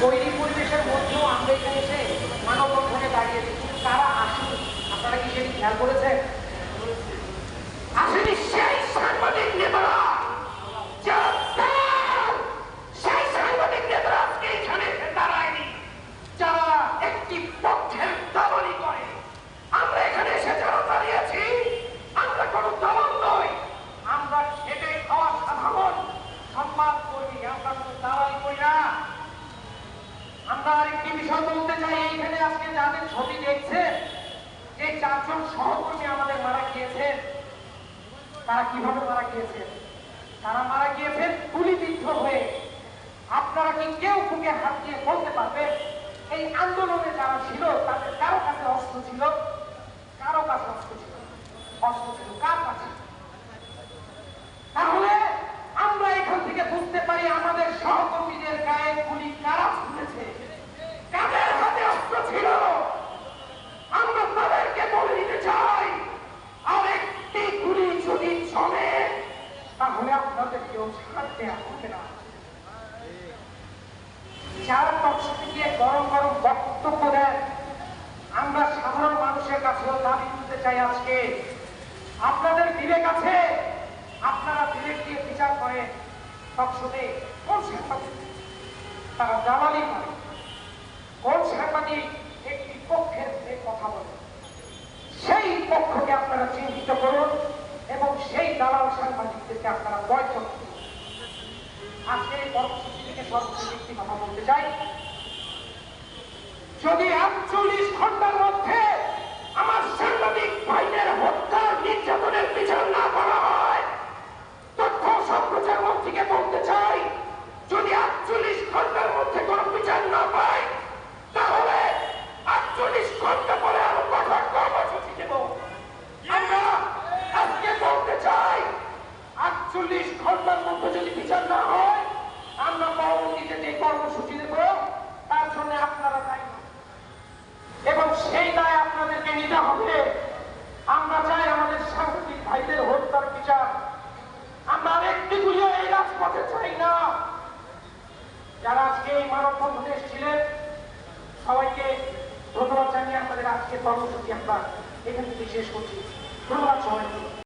তৈরি পরিবেশের মধ্যেও আমরা এখানে এসে মানববন্ধনে দাঁড়িয়েছি কিন্তু তারা আসুন। আপনারা কি সেটি খেয়াল করেছেন আসলে সেই সাংবাদিক নেতারা যারা তার, সেই সাংবাদিক নেতারা আজকে এখানে এসে দাঁড়ায়নি যারা একটি পক্ষের দালালি করে আমরা এখানে এসে যারা দাঁড়িয়েছি আমরা কোনো দমন নই আমরা খেটে খাওয়া সাধারণ সম্মান করি আমরা কোনো দালালি করি না আমরা আরেকটি বিষয় বলতে চাই এইখানে আজকে যাদের ছবি দেখছেন যে চারজন সহকর্মী আমাদের মারা গিয়েছেন তারা কীভাবে মারা গিয়েছেন তারা মারা গিয়েছেন গুলিবিদ্ধ হয়ে আপনারা কি কেউ বুকে হাত দিয়ে বলতে পারবেন? এই আন্দোলনে যারা ছিল, তাদের কারও কাছে অস্ত্র ছিল কারও কাছে অস্ত্র ছিল অস্ত্র ছিল কার কাছে তাহলে আমরা এখান থেকে বুঝতে পারি আমাদের সহকর্মীদের গায়ে গুলি কারা ছুটেছে কাদের হাতে অস্ত্র ছিল আমরা তাদেরকে বলে দিতে চাই আর একটি গুলি যদি চলে তাহলে আপনাদের কেউ ছাড় দেওয়া হবে না। যারা টকশোতে গিয়ে গরম গরম বক্তব্য দেন, আমরা সাধারণ মানুষের কাছেও দাবি তুলতে চাই আজকে। আপনাদের বিবেক আছে, আপনারা বিবেক দিয়ে বিচার করেন টকশোতে কোন সাংবাদিক তারা দালালি করে। কোন সাংবাদিক একটি পক্ষের হয়ে কথা বলে সেই পক্ষকে আপনারা চিহ্নিত করুন এবং সেই দালাল সাংবাদিকদেরকে আপনারা বয়কট আজকে কর্মসূচি থেকে সর্বশেষ একটি কথা বলতে চাই, যদি আটচল্লিশ ঘণ্টার মধ্যে আমার সাংবাদিক ভাইদের হত্যার নির্যাতনের বিচার না করা হয়, তথ্য সম্প্রচার মন্ত্রীকে বলতে চাই, যদি আটচল্লিশ ঘণ্টার মধ্যে কোনো বিচার না পাই, তাহলে আটচল্লিশ ঘণ্টা পরে আরও কঠোর কর্মসূচি দেব আমরা আজকে বলতে চাই আটচল্লিশ ঘণ্টার মধ্যে যদি বিচার না হয়, আমরা পরবর্তীতে যে কর্মসূচি দেব, তার জন্য আপনারা দায়ী। এবং সেই দায় আপনাদেরকে নিতে হবে। আমরা চাই আমাদের সাংবাদিক ভাইদের হত্যার বিচার। আমরা আরেকটি গুলিও এই রাজপথে চাই না। যারা আজকে এই মানববন্ধনে এসেছিলেন, সবাইকে ধন্যবাদ জানিয়ে আমাদের আজকে কর্মসূচি আমরা এখান থেকে শেষ করছি। ধন্যবাদ সবাইকে।